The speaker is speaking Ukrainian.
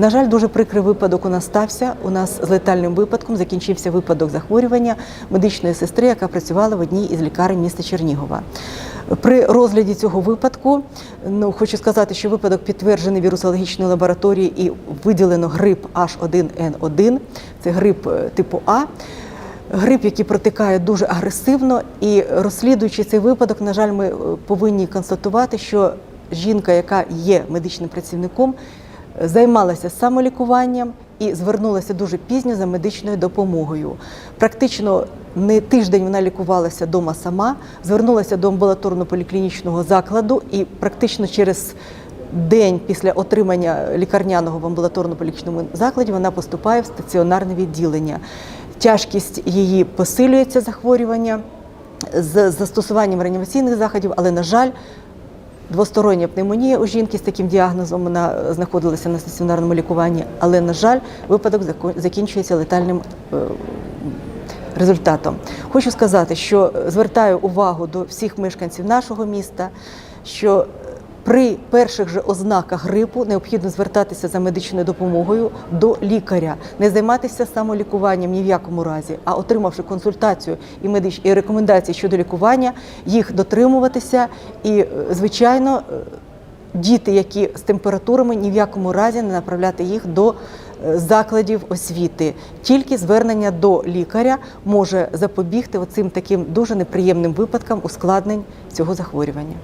На жаль, дуже прикрий випадок у нас стався. У нас з летальним випадком закінчився випадок захворювання медичної сестри, яка працювала в одній із лікарень міста Чернігова. При розгляді цього випадку, ну хочу сказати, що випадок підтверджений вірусологічною лабораторією і виділено грип H1N1, це грип е, типу А. Грип, який протикає дуже агресивно, і розслідуючи цей випадок, на жаль, ми е, повинні констатувати, що жінка, яка є медичним працівником, займалася самолікуванням і звернулася дуже пізньо за медичною допомогою. Практично не тиждень вона лікувалася вдома сама, звернулася до амбулаторно-поліклінічного закладу і практично через день після отримання лікарняного в амбулаторно-поліклінічному закладі вона поступає в стаціонарне відділення. Тяжкість її посилюється захворювання з застосуванням реанімаційних заходів, але, на жаль, двостороння пневмонія у жінки з таким діагнозом вона знаходилася на стаціонарному лікуванні, але, на жаль, випадок закінчується летальним е, результатом. Хочу сказати, що звертаю увагу до всіх мешканців нашого міста, що при перших же ознаках грипу необхідно звертатися за медичною допомогою до лікаря, не займатися самолікуванням ні в якому разі, а отримавши консультацію і медич... і рекомендації щодо лікування, їх дотримуватися і, е, звичайно, е, діти, які з температурами, ні в якому разі не направляти їх до е, закладів освіти. Тільки звернення до лікаря може запобігти оцим таким дуже неприємним випадкам ускладнень цього захворювання.